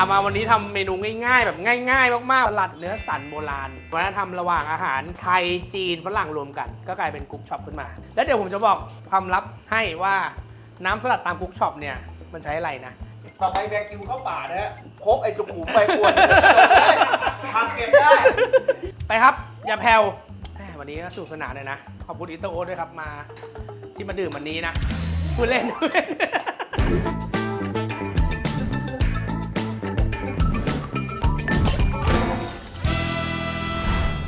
เอามาวันนี้ทำเมนูง่ายๆ แบบง่าย ๆ มากๆสลัดเนื้อสันโบราณวันนั้นทำระหว่างอาหารไทยจีนฝรั่งรวมกัน ก็กลายเป็นกุ๊กช็อปขึ้นมา แล้วเดี๋ยวผมจะบอกความลับให้ว่าน้ำสลัดตามกุ๊กช็อปเนี่ยมันใช้อะไรนะต่อไปแบกิวเข้าป่านะฮะพกไอ้สุขุมไปปวดทำเก็บได้ ไปครับ อย่าแผ่วแหมวันนี้ก็สนุกสนานเลยนะ ขอบคุณอิตาโอตด้วยครับมาที่มาดื่มวันนี้นะพูดเล่น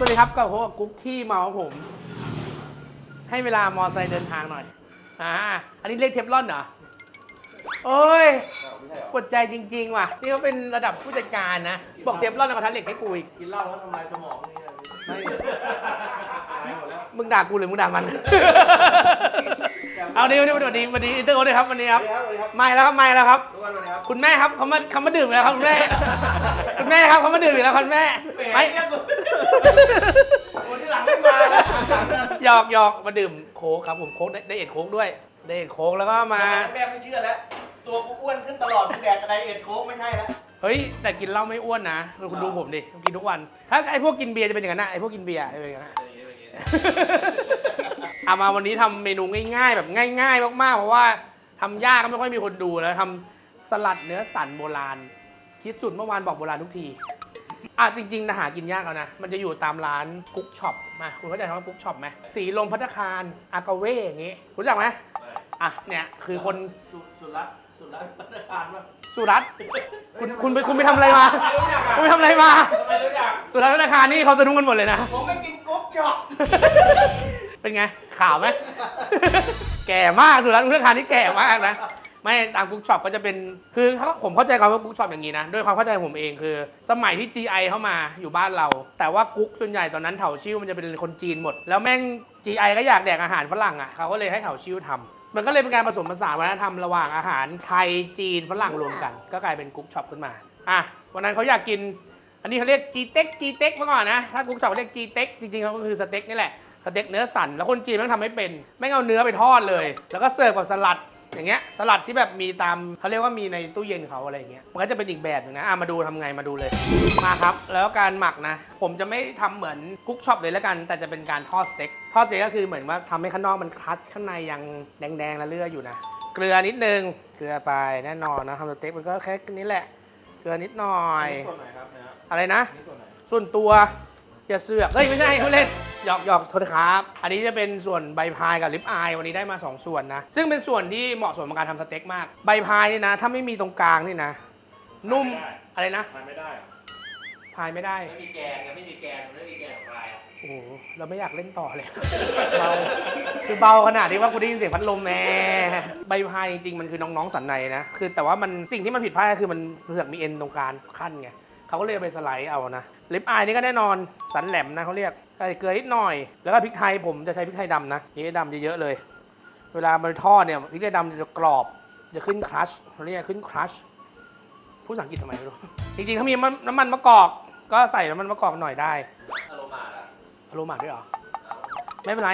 วัสดีครับกับพวกบกุ๊กที่เมาของผม ให้เวลามอไซค์เดินทางหน่อย อ่า อันนี้เรียกเทฟลอนเหรอ โอ้ยปวดใจจริง ๆ ว่ะ นี่เขาเป็นระดับผู้จัดการนะ บอกเทฟลอนเอากระทัดเหล็กให้กูอีก กินเหล้าแล้วทำลายสมองนี่นะไม่ตายหมดแล้ว มึงด่ากูหรือมึงด่ามัน เอาดิวันนี้วันนี้วันนี้อินเตอร์โอ๊ตเลยครับวันนี้สควัรับสดีครับสวัสดีครับ ไม่แล้วครับไม่แล้วครับทุกวันวันนี้ครับ คุณแม่ครับเขามาเขามาดื่มอีกแล้วครับคุณแม่คุณ แม่ครับเขามาดื่มอีกแล้วคุณแม่แหมไม่เรียกกูคนที่หลังไม่มาแล้วหยอกหยอกมาดื่มโค้กครับผมโค้กได้ได้เอ็ดโค้กด้วยได้เอ็ดโค้กแล้วก็มา แม่ไม่เชื่อแล้ว ตัวกูอ้วนขึ้นตลอดกูแดกกระไดเอ็ดโค้กไม่ใช่แล้ว เฮ้ยแต่กินเหล้าไม่อ้วนนะคุณดูผมดิกินทุกวัน ถ้าไอ้พวกกินเบียร์จะเป็นอย่างนั้นนะไอ้พวกกินเบียร์จะเป็นอย่างนั้นนะ เอามาวันนี้ทำเมนูง่ายๆ แบบง่าย ๆ มากๆ เพราะว่าทำยากก็ไม่ค่อยมีคนดูแล้วทำสลัดเนื้อสันโบราณ คิดสูตรเมื่อวานบอกโบราณทุกทีอะจริงๆนะหากินยากแล้วนะ มันจะอยู่ตามร้านกุ๊กช็อปมาคุณเข้าใจคำว่ากุ๊กช็อปไหมสีลมพัตตาคารอากาเว่อย่างงี้รู้จักไหมอะเนี่ยคือคนสุสุรัตน์สุรัตน์พัฒนาการมาสุรัตน์คุณคุณไปคุณไปทำอะไรมาคุณไปทำอะไรมาทำไมรู้จักสุรัตน์พัตตาคารนี่เขาสะดุ้งกันหมดเลยนะผมไม่กินกุ๊กช็อปเป็นไงข่าวไหมแก่มากสุรัตน์พุทธคารนี่แก่มากนะ ไม่ตามกุ๊กช็อปก็จะเป็นคือเขาผมเข้าใจคำว่ากุ๊กช็อปอย่างนี้นะด้วยความเข้าใจผมเองคือ สมัยที่ GI เข้ามาอยู่บ้านเรา แต่ว่ากุ๊กส่วนใหญ่ตอนนั้นเถาชิ่วมันจะเป็นคนจีนหมด แล้วแม่ง GI ก็อยากแดกอาหารฝรั่งอะเขาก็เลยให้เถาชิ่วทำมันก็เลยเป็นการผสมผสานวัฒนธรรมระหว่างอาหารไทยจีนฝรั่งรวมกัน ก็กลายเป็นกุ๊กช็อปขึ้นมาอะวันนั้นเขาอยากกิน อันนี้เขาเรียกจีเต็กจีเต็กเมื่อก่อนนะถ้ากุ๊กช็อปเรียกจีเต็กจริงๆเขาก็คือสเต็กนี่แหละสเต็กเนื้อสันแล้วคนจีนม่งทำไม่เป็นแม่เอาเนื้อไปทอดเลย แล้วก็เสิร์ฟกับสลัด อย่างเงี้ยสลัดที่แบบมีตามเขาเรียกว่ามีในตู้เย็นเขาอะไรอย่างเงี้ยมันก็จะเป็นอีกแบบหนึงนะอะมาดูทำไงมาดูเลยมาครับ แล้วการหมักนะ ผมจะไม่ทำเหมือนกุ๊กช็อปเลยแล้วกัน แต่จะเป็นการทอดสเต็กทอดสเต็กก็คือเหมือนว่าทำให้ข้างนอกมันครัชข้างในยังแดงๆและเลืออยู่นะเกลือนิดนึงเกลือไปแน่นอนนะทำสเต็กมันก็แค่นี้แหละ เกลือนิดหน่อย ส่วนไหนครับเนี่ยอะไรนะ นี่ส่วนไหน ส่วนตัวอย่าเสือกเฮ้ย ไม่ใช่เขาเล่น หยอกหยอกโทษครับ อันนี้จะเป็นส่วนใบพายกับลิปอายวันนี้ได้มา 2 ส่วนนะ ซึ่งเป็นส่วนที่เหมาะสมกับการทำสเต็กมาก ใบพายนี่นะ ถ้าไม่มีตรงกลางนี่นะ นุ่มอะไรนะ ทานไม่ได้เหรอพายไม่ได้ ไม่มีแกงนะไม่มีแกงไม่มีแกงของใครอะโอ้โหเราไม่อยากเล่นต่อเลย เบาคือเบาขนาดที่ว่ากูได้ยินเสียงพัดลมแม่ใบพายจริงๆมันคือน้องๆสันในนะ คือแต่ว่ามันสิ่งที่มันผิดพลาดก็คือมันเผือกมีเอ็นตรงกลางขั้นไงเขาก็เลยเอาไปสไลด์เอานะลิปอายนี่ก็แน่นอนสันแหลมนะเขาเรียกใส่เกลือนิดหน่อย แล้วก็พริกไทยผมจะใช้พริกไทยดำนะพริกไทยดำเยอะๆเลย เวลามันทอดเนี่ยพริกไทยดำจะกรอบจะขึ้นครัชเขาเรียกขึ้นครัชพูดภาษาอังกฤษทำไมไม่รู้จริงๆถ้ามีน้ำมันมะกอก ก็ใส่น้ำมันมะกอกหน่อยได้อารมณ์มาแล้วอโรมาด้วยเหรอไม่เป็นไร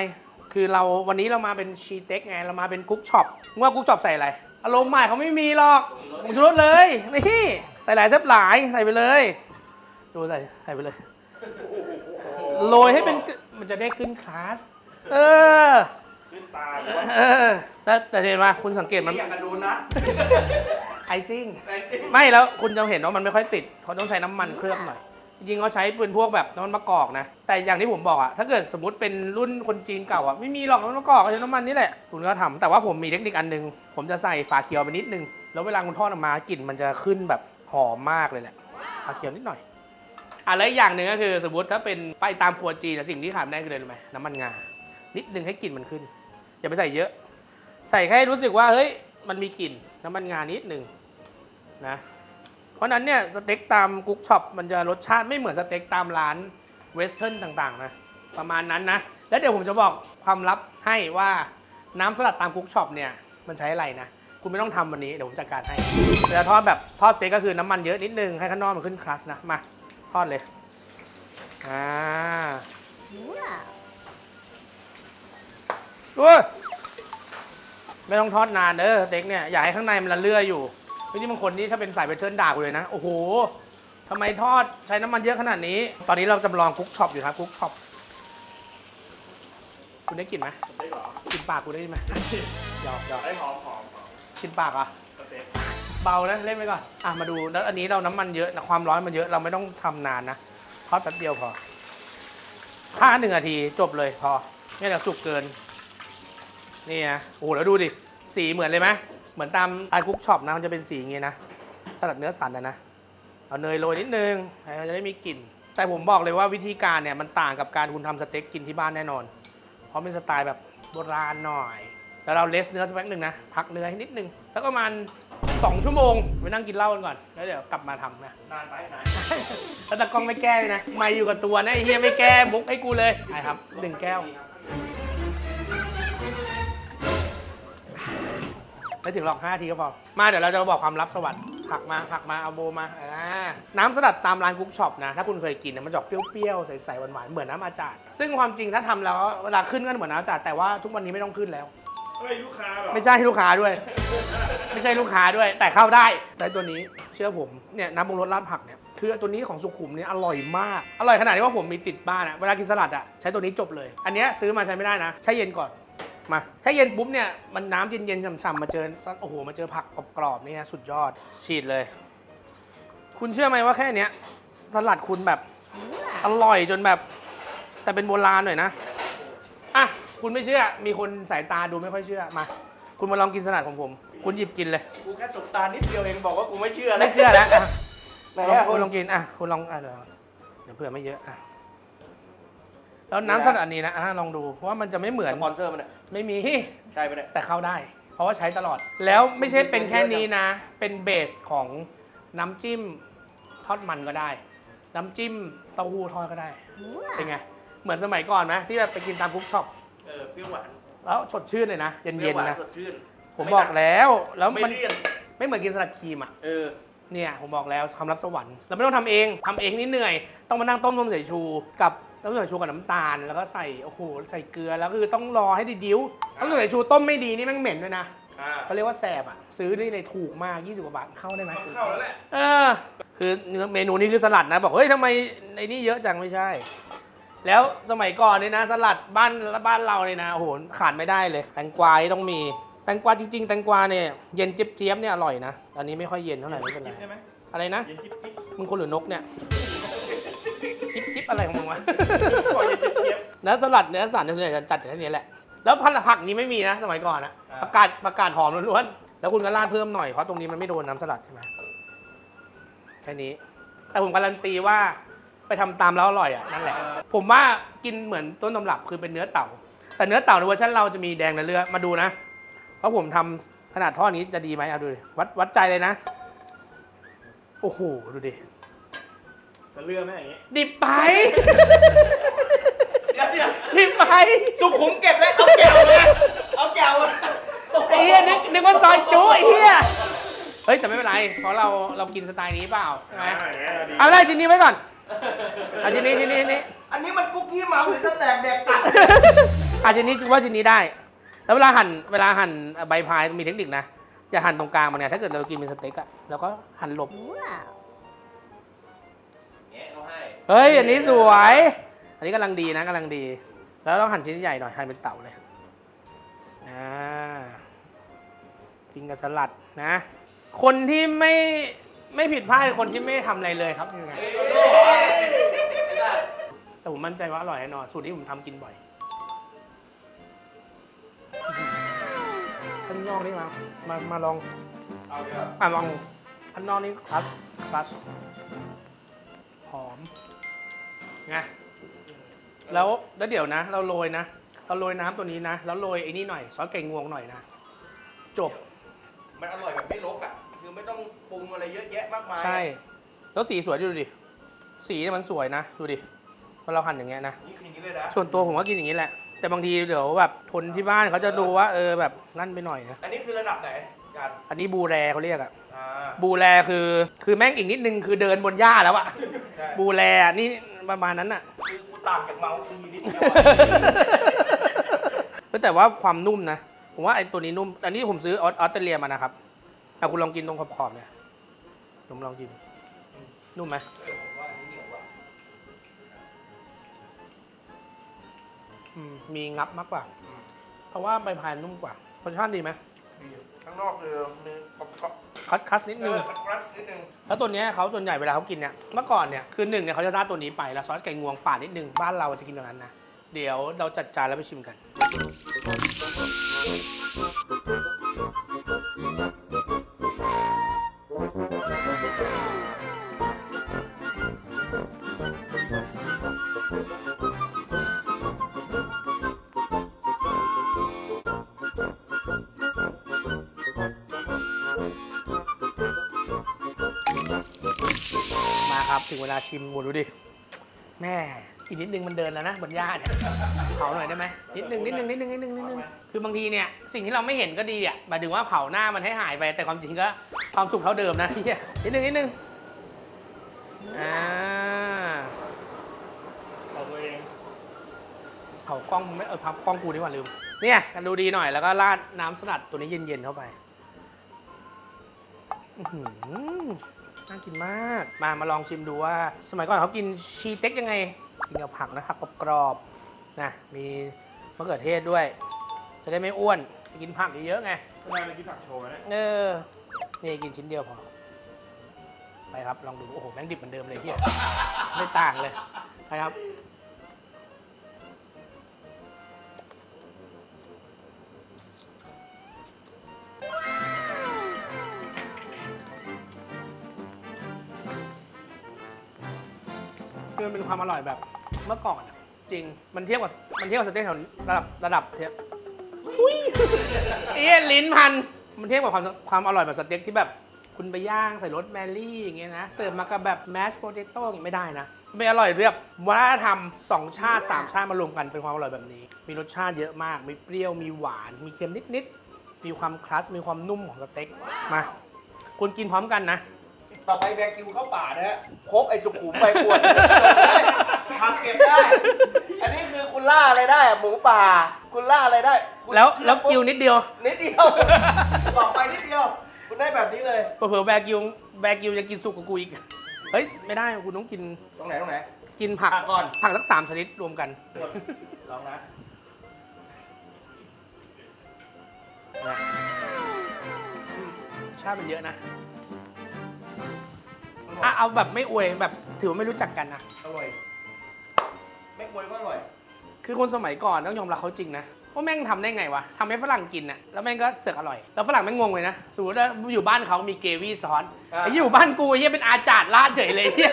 คือเราวันนี้เรามาเป็นชีเต็กไงเรามาเป็นกุ๊กช็อปมึงว่ากุ๊กช็อปใส่อะไรอารมณ์ใหม่เขาไม่มีหรอกมึงชูรสเลยนี่ใส่หลายแซ่บหลายใส่ไปเลย ดูใส่ใส่ไปเลย โรยให้เป็นมันจะได้ขึ้นคลาส เออ ขึ้นตาเออแต่แต่เห็นไหมคุณสังเกตมัน อยากกระดูนะไอซิ่ง ไม่แล้วคุณจะเห็นว่ามันไม่ค่อยติดเขาต้องใช้น้ำมันเคลือบหน่อยจริงๆเขาใช้เป็นพวกแบบน้ำมันมะกอกนะ แต่อย่างที่ผมบอกอะถ้าเกิดสมมติเป็นรุ่นคนจีนเก่าอะไม่มีหรอกน้ำมันมะกอกใช้น้ำมันนี่แหละคุณก็ทำแต่ว่าผมมีเทคนิคอันหนึง ผมจะใส่ฝาเขียวไปนิดนึง แล้วเวลาคุณทอดออกมากลิ่นมันจะขึ้นแบบหอมมากเลยแหละฝาเขียวนิดหน่อย อะแล้วอีกอย่างหนึ่งก็คือสมมติถ้าเป็นไปตามครัวจีนสิ่งที่ขาดไม่ได้คืออะไรรู้ไหมน้ำมันงา นิดนึงให้กลิ่นมันขึ้น อย่าไปใส่เยอะ ใส่แค่รู้สึกว่าเฮ้ยมันมีกลิ่นน้ำมันงานิดนึงนะ เพราะนั้นเนี่ยสเต็กตามกุ๊กช็อปมันจะรสชาติไม่เหมือนสเต็กตามร้านเวสเทิร์นต่างๆนะประมาณนั้นนะ แล้วเดี๋ยวผมจะบอกความลับให้ว่าน้ำสลัดตามกุ๊กช็อปเนี่ยมันใช้อะไรนะคุณไม่ต้องทำวันนี้เดี๋ยวผมจัดการให้เวลาทอดแบบทอดสเต็กก็คือน้ำมันเยอะนิดนึงให้ข้างนอกมันขึ้นครัสนะมา ทอดเลย อ่าด้วยไม่ต้องทอดนานเด้อสเต็กเนี่ย อยากให้ข้างในมันละเลื่อยอยู่เฮ้ยนี่บางคนนี่ถ้าเป็นสายเวทเทิร์นด่ากูเลยนะ โอ้โหทำไมทอดใช้น้ำมันเยอะขนาดนี้ ตอนนี้เราจำลองคุกช็อปอยู่ครับคุกช็อปคุณได้กลิ่นไหมได้หรอกลิ่นปากกูได้ไหมหยอกหยอกได้หอมหอมหอมกลิ่นปากเหรอะส เบานะเล่นไปก่อนอะมาดูแล้วอันนี้เราน้ำมันเยอะนะความร้อนมันเยอะเราไม่ต้องทำนานนะทอดแป๊บเดียวพอถ้าหนึ่งนาทีจบเลยพอเนี่ยเดี๋ยวสุกเกิน นี่นะโอ้โหแล้วดูดิสีเหมือนเลยไหมเหมือนตามร้านคุกช็อปนะมันจะเป็นสีอย่างงี้นะสลัดเนื้อสันนะนะเอาเนยโรยนิดนึงมันจะได้มีกลิ่น แต่ผมบอกเลยว่าวิธีการเนี่ยมันต่างกับการคุณทำสเต็กกินที่บ้านแน่นอน เพราะเป็นสไตล์แบบโบราณหน่อย แล้วเราเลสเนื้อสักแป๊บหนึ่งนะพักเนื้อให้นิดนึงสักประมาณ 2 ชั่วโมงไปนั่งกินเหล้ากันก่อน แล้วเดี๋ยวกลับมาทำนะ นานไหมนานแล้วตากล้องไม่แก้เลยนะ ไม่อยู่กับตัวนะไอ้เฮียไม่แก้มุกให้กูเลยใช่ครับหนึ่งแก้วไม่ถึงหรอก5ทีก็พอ มาเดี๋ยวเราจะมาบอกความลับสวัสดิ์ผักมาผักมาเอาโบมาอ่าน้ำสลัดตามร้านกุ๊กช็อปนะ ถ้าคุณเคยกินนะมันจะออกเปรี้ยวๆ ใสๆหวานๆ เหมือนน้ำอาจารย์ซึ่งความจริงถ้าทำแล้วเวลาขึ้นก็เหมือนน้ำอาจารย์แต่ว่าทุกวันนี้ไม่ต้องขึ้นแล้ว เฮ้ยลูกค้าเหรอไม่ใช่ลูกค้าด้วย ไม่ใช่ลูกค้าด้วย แต่เข้าได้แต่ตัวนี้เชื่อผมเนี่ยน้ำปรุงรสราดผักเนี่ยคือตัวนี้ของสุขุมเนี่ยอร่อยมาก อร่อยขนาดที่ว่าผมมีติดบ้านอะเวลากินสลัดอะใช้ตัวนี้จบเลย อันเนี้ยซื้อมาใช้ไม่ได้นะใช้เย็นก่อนมาใช้เย็นปุ๊บเนี่ยมันน้ำเย็นๆฉ่ำๆมาเจอซัดโอ้โหมาเจอผักกรอบๆเนี่ยสุดยอดฉีดเลย คุณเชื่อไหมว่าแค่เนี้ยสลัดคุณแบบอร่อยจนแบบ แต่เป็นโบราณหน่อยนะอะ คุณไม่เชื่อ มีคนสายตาดูไม่ค่อยเชื่อ มา คุณมาลองกินสลัดของผม คุณหยิบกินเลย กูแค่สบตานิดเดียวเองบอกว่ากูไม่เชื่อแล้วไม่เชื่อแล้วอะไหนลองอะคุณลองกิน อะ คุณลอง อะเดี๋ยวเดี๋ยวเผื่อไม่เยอะ อะ แล้วน้ำสลัดอันนี้นะ อะลองดู เพราะว่ามันจะไม่เหมือน สปอนเซอร์มันเนี่ยไม่มี ใช่ปะเนี่ย แต่เข้าได้ เพราะว่าใช้ตลอด แล้วไม่ใช่เป็นแค่นี้นะ เป็นเบสของน้ำจิ้มทอดมันก็ได้ น้ำจิ้มเต้าหู้ทอดก็ได้ เป็นไง เหมือนสมัยก่อนไหมที่แบบไปกินตามคุกช็อป เออเปรี้ยวหวานแล้วสดชื่นเลยนะเเปรี้ย็ยวนหวานๆนะสดชื่นผมบอกแล้วแล้วไม่มันเลี่ยนไม่เหมือนกินสลัดครีมอะเออ เนี่ยผมบอกแล้วทำรับสวรรค์เราไม่ต้องทำเองทำเองนี่เหนื่อย ต้องมานั่งต้มนมสายชู กับน้ำสายชูกับน้ำตาลแล้วก็ใส่โอ้โหใส่เกลือแล้วคือต้องรอให้ดิ้วน้ำสายชูต้มไม่ดีนี่แม่งเหม็นด้วยนะอ่าเขาเรียกว่าแสบอะซื้อได้ในถูกมาก 20 กว่าบาทเข้าได้ไหม ต้องเข้าแล้วแหละ เออคือเนื้อเมนูนี้คือสลัดนะ บอกเฮ้ยทำไมในนี้เยอะจังไม่ใช่ แล้วสมัยก่อนเนี่ยนะ สลัดบ้านบ้านเราเนี่ยนะโอ้โหขาดไม่ได้เลย แตงกวานี่ต้องมี แตงกวาจริง ๆ แตงกวาเนี่ยเย็นเจี๊ยบๆเนี่ยอร่อยนะตอนนี้ไม่ค่อยเย็นเท่าไหร่ไม่เป็นไรจิ๊บใช่ไหมอะไรนะเย็นจิ๊บจิ๊บมึงคนหรือนกเนี่ยจิ๊บจิ๊บอะไรของมึงวะขอเย็นจิ๊บจิ๊บแล้วสลัดเนื้อสันเนี่ยส่วนใหญ่จะจัดแค่นี้แหละ แล้วผักผักนี้ไม่มีนะ สมัยก่อนอะประกาศประกาศหอมล้วนๆแล้วคุณก็ราดเพิ่มหน่อยเพราะตรงนี้มันไม่โดนน้ำสลัดใช่ไหมแค่นี้ แต่ผมการันตีว่า ไปทำตามแล้วอร่อยอะนั่นแหละ ผมว่ากินเหมือนต้นตำรับคือเป็นเนื้อเต่า แต่เนื้อเต่าในเวอร์ชันเราจะมีแดงและเลือดมาดูนะ เพราะผมทำขนาดท่อนี้จะดีไหมเอาดูดิวัดวัดใจเลยนะ โอ้โห ดูดิจะเลื่อนไหมอย่างงี้ ดิบไปเดี๋ยวเดี๋ยวดิบไป สุขุมเก็บแล้วเอาแก้วมาเอาแก้วมาไอ้เหี้ยนึกนึกว่าซอยจุ้ไอ้เหี้ยเฮ้ยแต่ไม่เป็นไรเพราะเราเรากินสไตล์นี้เปล่าใช่ไหมอ่าอย่างเงี้ยดีเอาได้ชิ้นนี้ไว้ก่อนเอาชิ้นนี้ชิ้นนี้ชิ้นนี้อันนี้มันกุ๊กกี้เมาส์หรือสแต็กแดกตัดอาชิ้นนี้ชื่อว่าชิ้นนี้ได้ แล้วเวลาหั่นเวลาหั่นใบพายมีเทคนิคนะอย่าหั่นตรงกลางมันเนี่ยถ้าเกิดเรากินเป็นสเต็กอะเราก็หั่นหลบแงะเขาให้เฮ้ยอันนี้สวย อันนี้กำลังดีนะกำลังดี แล้วต้องหั่นชิ้นใหญ่หน่อยหั่นเป็นเต่าเลยอ่ากินกับสลัดนะ คนที่ไม่ไม่ผิดพลาดคือคนที่ไม่ทำอะไรเลยครับยังไง แต่ผมมั่นใจว่าอร่อยแน่นอน สูตรที่ผมทำกินบ่อยข้างนอกนี่มา มา มาลอง เอาเดี๋ยวอะลองข้างนอกนี่คลัสคลัสหอมไงแล้วแล้วเดี๋ยวนะ เราโรยนะ เราโรยน้ำตัวนี้นะ แล้วโรยไอ้นี่หน่อย ซอสไก่งวงหน่อยนะ จบ มันอร่อยแบบไม่ลกอะ คือไม่ต้องปรุงอะไรเยอะแยะมากมายใช่ แล้วสีสวยดูดิ สีเนี่ยมันสวยนะ ดูดิพ อเราหั่นอย่างเงี้ยนะ นี่คืออย่างนี้เลยนะ ส่วนตัวผมก็กินอย่างนี้แหละ แต่บางทีเดี๋ยวแบบคนที่บ้านเขาจะดูว่าเออแบบนั่นไปหน่อยนะ อันนี้คือระดับไหนการอันนี้บูแรเขาเรียกอะอ่าบูแลคือคือแม่งอีกนิดนึงคือเดินบนหญ้าแล้วอะใช่บูแลนี่ประมาณนั้นอะ คือกูต่างจากเมาส์ทีนิดเดียวอะเฮ้ยแต่ว่าความนุ่มนะ ผมว่าไอ้ตัวนี้นุ่ม อันนี้ผมซื้อออสออสเตรเลียมานะครับอะคุณลองกินตรงขอบๆเนี่ยผมลองกิน นุ่มไหมเออ อืมมีงับมากกว่าเพราะว่าใบพายนุ่มกว่ารสชาติดีไหมดีข้างนอกคือมีกรอบกรอบคัสคัสนิดเอนึงอมันกรัสนิดนึงแล้วตัวเนี้ยเขาส่วนใหญ่เวลาเขากินเนี่ย เมื่อก่อนเนี่ยคือหนึ่งเนี่ยเขาจะราดตัวนี้ไปแล้วซอสไก่งวงป่าดนิดนึงบ้านเราจะกินแบบนั้นนะ เดี๋ยวเราจัดจานแล้วไปชิมกัน ถึงเวลาชิมโหดูดิ แม่อีกนิดนึงมันเดินแล้วนะบนหญ้าเนี่ยเผาหน่อยได้ไหมนิดนึงนิดนึงนิดนึงนิดนึงนิดนึงคือบางทีเนี่ยสิ่งที่เราไม่เห็นก็ดีอะหมายถึงว่าเผาหน้ามันให้หายไปแต่ความจริงก็ความสุขเท่าเดิมนะเฮียนิดนึงนิดนึงอ่าของตัวเองเผากล้องไม่เออพับกล้องกูดีกว่าลืมเนี่ยกันดูดีหน่อยแล้วก็ราดน้ำสลัดตัวนี้เย็นๆเข้าไป อื น่ากินมาก มามาลองชิมดูว่า สมัยก่อนเขากินชีเต็กยังไง กินกับผักนะผักกรอบๆนะมีมะเขือเทศด้วย จะได้ไม่อ้วน กินผักเยอะๆไงก็ได้เลยกินผักโชว์นะเออนี่กินชิ้นเดียวพอ ไปครับ ลองดู โอ้โหแม่งดิบเหมือนเดิมเลยเฮียไม่ต่างเลยไปครับ คือมันเป็นความอร่อยแบบเมื่อก่อนอะจริงมันเทียบกับมันเทียบกับสเต็กแถวระดับระดับเทียบอุ้ยเอี้ยลิ้นพันมันเทียบกับความความอร่อยแบบสเต็กที่แบบคุณไปย่างใส่รสแมรี่อย่างเงี้ยนะเสิร์ฟมากับแบบแมชโพเตโต้อย่างเงี้ยไม่ได้นะมันเป็นอร่อยเรียบวัฒนธรรมสองชาติสามชาติมารวมกันเป็นความอร่อยแบบนี้ มีรสชาติเยอะมาก มีเปรี้ยวมีหวาน มีเค็มนิดๆมีความคลัสมีความนุ่มของสเต็กมา คุณกินพร้อมกันนะ ต่อไปแบกิวเข้าป่านะฮะพกไอ้สุขุมไปขวดทำเก็บได้ อันนี้คือคุณล่าอะไรได้อะหมูป่า คุณล่าอะไรได้คุณแล้วเคี่ยแล้วกิวนิดเดียวนิดเดียวต่อไปนิดเดียว คุณได้แบบนี้เลย เผื่อๆแบกิวแบกิวยังกินสุกกว่ากูอีก เฮ้ย ไม่ได้คุณต้องกินตรงไหนตรงไหน กินผักผักก่อน ผักสักสามชนิดรวมกัน ลองนะชาติมันเยอะนะ อะเอาแบบไม่อวยแบบถือว่าไม่รู้จักกันนะ อร่อย ไม่กวยก็อร่อย คือคนสมัยก่อนต้องยอมรับเขาจริงนะว่าแม่งทำได้ไงวะทำให้ฝรั่งกินน่ะแล้วแม่งก็เสือกอร่อย แล้วฝรั่งแม่งงงเลยนะสมมติว่าอยู่บ้านเขามีเกวี่ซอสอ่า ไอ้อยู่บ้านกูไอ้เฮียเป็นอาจารย์ราดเฉยเลยเฮีย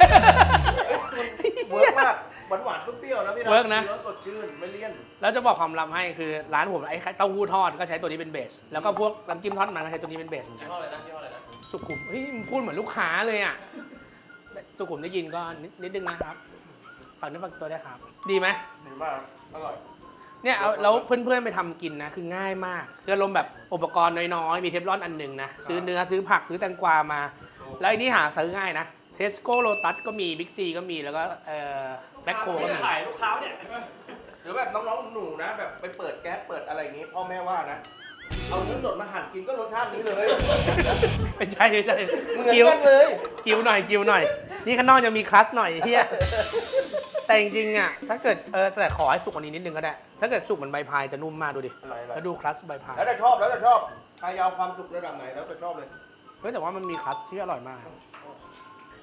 เวิร์กมากหวานหวานๆเปรี้ยวๆนะพี่นะเวิร์กนะเนื้อสดชื่นไม่เลี่ยน แล้วจะบอกความลับให้คือร้านผมไอ้เต้าหู้ทอดก็ใช้ตัวนี้เป็นเบส แล้วก็พวกน้ำจิ้มทอดมันก็ใช้ตัวนี้เป็นเบสเหมือนกัยี่นห้ออะไรนะยี่ห้ออะไรนะ สุขุมเฮ้ยมึงพูดเหมือนลูกค้าเลยอะ สุขุมได้ยินก็นิดนิดนึงนะครับฝากเนื้อฝากตัวด้วยครับ ดีไหมดีมากอร่อย เนี่ยเอาแล้วเพื่อนๆไปทำกินนะ คือง่ายมากคืออารมณ์แบบอุปกรณ์น้อยๆ มีเทฟลอนอันหนึ่งนะ ซื้อเนื้อซื้อผักซื้อแตงกวามา แล้วไอ้นี่หาซื้อง่ายนะเทสโก้โ t ตัสก็มีบิ๊กซีก็มีแล้วก็เอ่อแบ็คโคก็มี ขายลูกค้าเนี่ย หรือแบบน้องๆหนูๆนะ แบบไปเปิดแก๊สเปิดอะไรอย่างงี้ พ่อแม่ว่านะ เอาเนื้อสดมาหั่นกินก็รสชาตินี้เลย ไม่ใช่ไม่ใช่เหมือนกิ้วกันเลย กิ้วหน่อยกิ้วหน่อย นี่ข้างนอกจะมีคลัสหน่อยเฮียแต่จริงๆอะถ้าเกิดเออแต่ขอให้สุกกว่านี้นิดนึงก็ได้ ถ้าเกิดสุกเหมือนใบพายจะนุ่มมากดูดิอร่อยๆแล้วดูคลัสใบพายแล้วแต่ชอบแล้วแต่ชอบใครเอาความสุขระดับไหนแล้วแต่ชอบเลย เฮ้ยแต่ว่ามันมีคลัสที่อร่อยมาก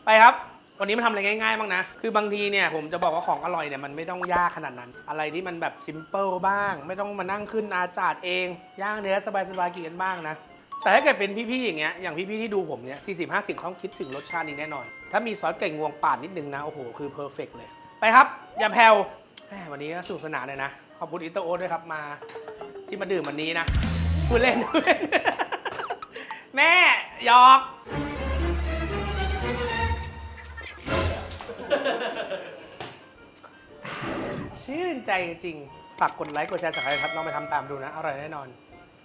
ไปครับ วันนี้มาทำอะไรง่ายๆบ้างนะ คือบางทีเนี่ยผมจะบอกว่าของอร่อยเนี่ยมันไม่ต้องยากขนาดนั้น อะไรที่มันแบบซิมเปิลบ้าง ไม่ต้องมานั่งขึ้นอาจาดเอง ย่างเนื้อสบายๆกินกันบ้างนะ แต่ถ้าเกิดเป็นพี่ๆอย่างเงี้ย อย่างพี่ๆที่ดูผมเนี่ย40 50เขาคิดถึงรสชาตินี้แน่นอน ถ้ามีซอสไก่งวงปาดนิดนึงนะ โอ้โห คือเพอร์เฟกเลย ไปครับ อย่าแผ่วแหมวันนี้ก็สนุกสนานเลยนะ ขอบคุณอิตาโอตด้วยครับมา ที่มาดื่มวันนี้นะพูดเล่นพูดเล่นแม่หยอก ชื่นใจจริง ฝากกดไลค์ กดแชร์สักครั้งครับลองไปทำตามดูนะ อร่อยแน่นอน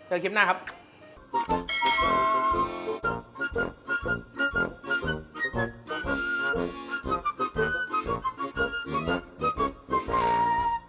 เจอคลิปหน้าครับ